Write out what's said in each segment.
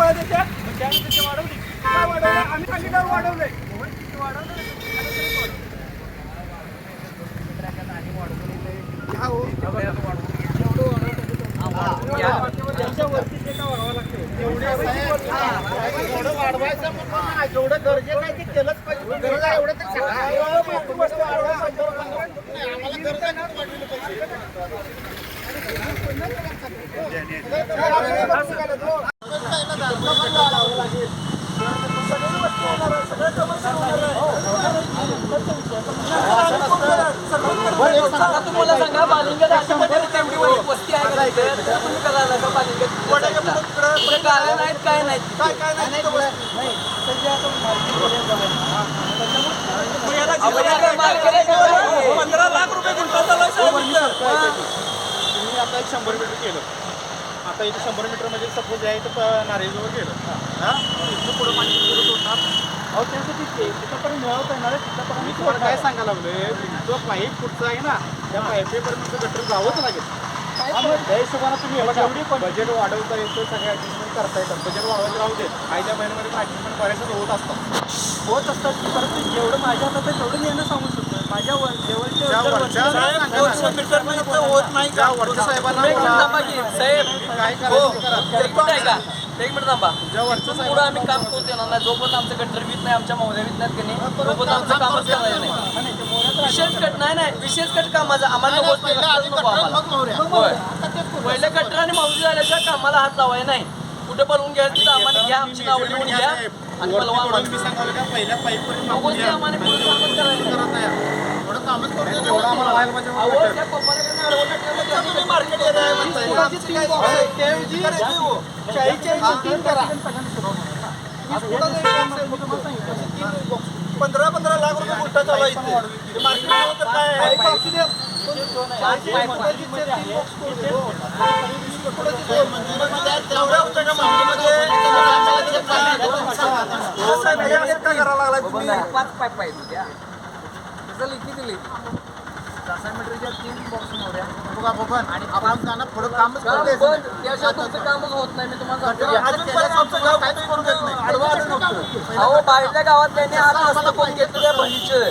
पळत येत्या मग त्यानंतर ते वाढवली काय वाढवलं आम्ही सांगितलं वाढवलंय मग ते जेवढं नाही, जेवढं गरजेचं आहे ते केलंच पाहिजे एवढं तर तुम्हाला सांगा बालिंगड वस्ती- आहे का तुम्ही करायला का बालिंगड गाड्या नाहीत काय नाहीत? आपण या मार्केटला गेलो. पंधरा लाख रुपये आहे साहेब इथं. तुम्ही आता एक शंभर मीटर केलं. आता इथे शंभर मीटर म्हणजे सपोज आहे तर नारेजवर गेलं. हा. इथून पुढं पाणी पुढं सोडणार. अहो त्यासाठी ते तिथपर्यंत मिळवता येणार आहे? मी तिथपर्यंत तुम्हाला काय सांगायला लागलोय? जो पाईप पुढचा आहे ना त्या पाईपेपर्यंत गटर जावंच लागेल. त्या हिशोबानं तुम्ही बघा बजेट वाढवता येतं सगळ्या ॲडजस्टमेंट करता येतात बजेट वाढवायचं राहू दे आयत्या महिन्यामध्ये ॲडजस्टमेंट बऱ्याचशा होत असतात. होत असतात परंतु जेवढं माझ्या हातात तेवढं नेणं सांगू शकतो माझ्या होत नाही थांबा की, साहेब हो एक मिनिट ऐका एक मिनिट थांबा. पुढं आम्ही काम करू देणार नाही. जोपर्यंत आमचं गटर वित नाही आमच्या महोदय वित नाहीत की नाही तोपर्यंत आमचं कामच करायचं नाही. विशेष कट नाही नाही विशेष कट कामाचं आम्हाला नको ते रस्ताच नको आम्हाला. होय. पहिले कटर आणि माऊली झाल्याशिवाय कामाला हात लावाय नाही. कुठे बनवून घ्यायचं तिथं आम्हाला घ्या आमची नावं लिहून घ्या. आणि पडून आम्हाला. घ्या. पुढे कामच करायचं पंधरा पंधरा लाख रुपये गुंठा चालू आहे तर काय आहे? करायला लागलाय तुम्ही? पाच पाईप पाहिजे तसं लिखी दिली मीटरच्या तीन बॉक्स मोड्या बघा बघा. आणि आपण जाणं पुढं कामच बंद त्याशिवाय तुमचं कामच होत नाही मी तुम्हाला सांगतो. अहो बाहेरच्या गावात त्यांनी आज रस्ते करून घेतले बहिणीचे.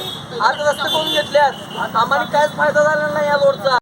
आज रस्ते करून घेतल्यात. आम्हाला काहीच फायदा झाला नाही या रोडचा.